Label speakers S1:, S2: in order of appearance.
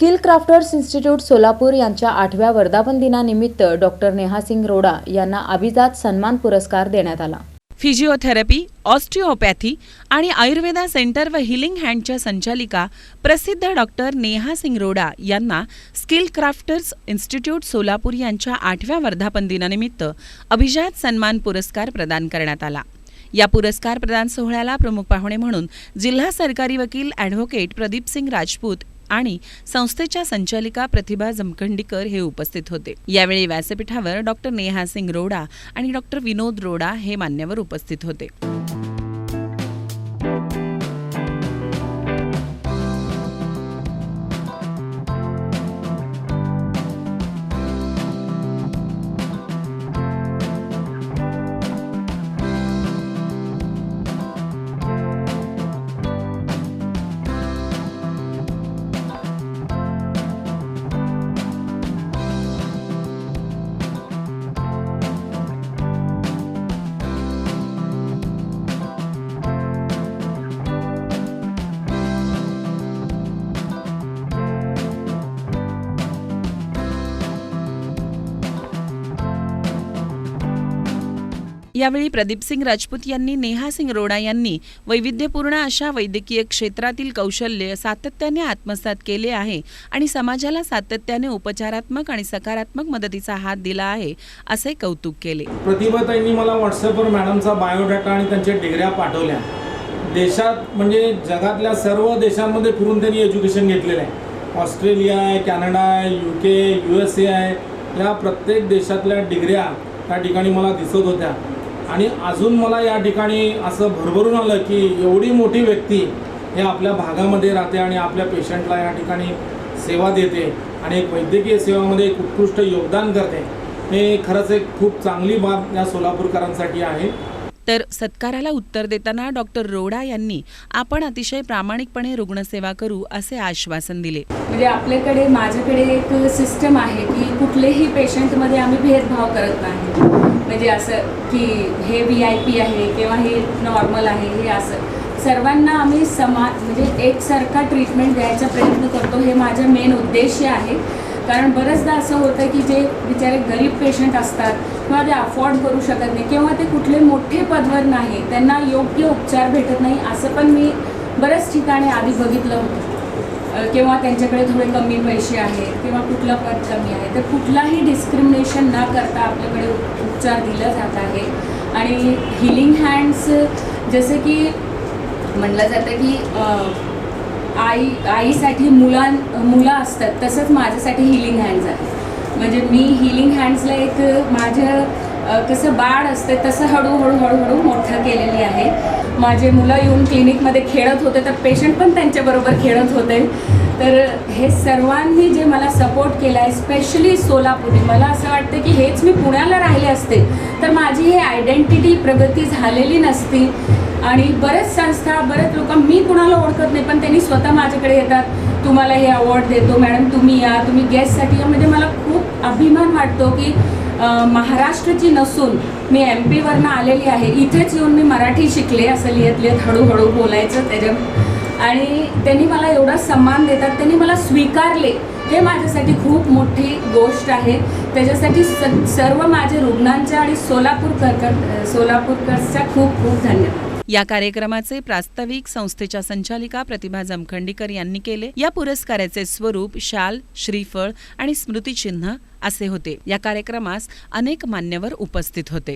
S1: Skill crafters institute Solapur यांच्या आठव्या वर्धापन दिनानिमित्त डॉक्टर नेहासिंग रोडा यांना अभिजात सन्मान पुरस्कार देण्यात आला.
S2: फिजिओथेरपी ऑस्टिओपॅथी आणि आयुर्वेदा सेंटर व हिलिंग हँडच्या संचालिका प्रसिद्ध डॉक्टर नेहा सिंग रोडा यांना स्किल क्राफ्टर्स इन्स्टिट्यूट सोलापूर यांच्या आठव्या वर्धापन दिनानिमित्त अभिजात सन्मान पुरस्कार प्रदान करण्यात आला. या पुरस्कार प्रदान सोहळ्याला प्रमुख पाहुणे म्हणून जिल्हा सरकारी वकील ॲडव्होकेट प्रदीपसिंग राजपूत आणि संस्थेच्या संचालिका प्रतिभा जमखंडीकर हे उपस्थित होते. यावेळी व्यासपीठावर डॉक्टर नेहा सिंग रोडा आणि डॉक्टर विनोद रोडा हे मान्यवर उपस्थित होते. यावेळी प्रदीपसिंग राजपूत यांनी नेहासिंग रोडा यांनी वैविध्यपूर्ण अशा वैद्यकीय क्षेत्रातील कौशल्य सातत्याने आत्मसात केले आहे आणि समाजाला सातत्याने उपचारात्मक आणि सकारात्मक मदतीचा हात दिला आहे असे कौतुक केले.
S3: प्रतिभाताईंनी मला व्हॉट्सअपवर मॅडमचा बायोडाटा आणि त्यांच्या डिग्र्या पाठवल्या. देशात म्हणजे जगातल्या सर्व देशांमध्ये फिरून त्यांनी एज्युकेशन घेतलेलं आहे. ऑस्ट्रेलिया आहे कॅनडा आहे U K U S A आहे. या प्रत्येक देशातल्या डिग्र्या त्या ठिकाणी मला दिसत होत्या. आणि अजून मला या ठिकाणी असं भरभरून आलं की एवढी मोठी व्यक्ती हे आपल्या भागामध्ये राहते आणि आपल्या पेशंटला या ठिकाणी सेवा देते आणि एक वैद्यकीय सेवामध्ये एक उत्कृष्ट योगदान करते. हे खरंच एक खूप चांगली बाब या सोलापूरकरांसाठी आहे.
S2: तर सत्काराला उत्तर देताना डॉक्टर रोडा यांनी आपण अतिशय प्रामाणिकपणे रुग्णसेवा करू असे आश्वासन दिले.
S4: म्हणजे आपल्याकडे माझ्याकडे एक सिस्टम आहे की कुठलेही पेशंटमध्ये आम्ही भेदभाव करत नाही. म्हणजे असं की हे व्ही आय पी आहे किंवा हे नॉर्मल आहे हे असं. सर्वांना आम्ही समा म्हणजे एकसारखा ट्रीटमेंट द्यायचा प्रयत्न करतो हे माझं मेन उद्देश आहे. कारण बरेचदा असं होतं की जे बिचारे गरीब पेशंट असतात किंवा ते अफोर्ड करू शकत नाही किंवा ते कुठले मोठे पदवर नाही त्यांना योग्य उपचार भेटत नाही असं पण मी बऱ्याच ठिकाणी आधी बघितलं होतं. किंवा त्यांच्याकडे थोडे कमी पैसे आहेत किंवा कुठलं पद कमी आहे तर कुठलाही डिस्क्रिमिनेशन न करता आपल्याकडे उपचार दिला जात आहे. आणि हिलिंग हँड्स जसं की म्हणलं जातं की आई आईसाठी मुलां मुलं असतात तसंच माझ्यासाठी हिलिंग हँड्स आहे म्हणजे मी हिलिंग हँड्सला एक माझं कसं बाळ असते तसं हळूहळू हळूहळू मोठं केलेली आहे. माझे मुलं येऊन क्लिनिकमध्ये खेळत होते तर पेशंट पण त्यांच्याबरोबर खेळत होते. तर हे सर्वांनी जे मला सपोर्ट केला आहे स्पेशली सोलापुरी मला असं वाटतं की हेच मी पुण्याला राहिले असते तर माझी ही आयडेंटिटी प्रगती झालेली नसती. आणि बरेच संस्था बरेच लोक मी कुणाला ओळखत नाही पण त्यांनी स्वतः माझ्याकडे येतात. तुम्हाला हे अवॉर्ड देतो मॅडम तुम्ही या तुम्ही गेस्टसाठी या. म्हणजे मला खूप अभिमान वाटतो की महाराष्ट्राची नसून मी एम पीवरनं आलेली आहे. इथेच येऊन मी मराठी शिकले असं लिहित लिहित हळूहळू बोलायचं त्याच्या आणि त्यांनी मला एवढा सन्मान देतात त्यांनी मला स्वीकारले. हे माझ्यासाठी खूप मोठी गोष्ट आहे. त्याच्यासाठी स सर्व माझे रुग्णांच्या आणि सोलापूरकर सोलापूरकरचा खूप खूप धन्यवाद.
S2: या कार्यक्रमाचे प्रास्ताविक संस्थेच्या संचालिका प्रतिभा जमखंडीकर यांनी केले. या पुरस्काराचे स्वरूप शाल श्रीफळ आणि स्मृतिचिन्ह असे होते. या कार्यक्रमास अनेक मान्यवर उपस्थित होते.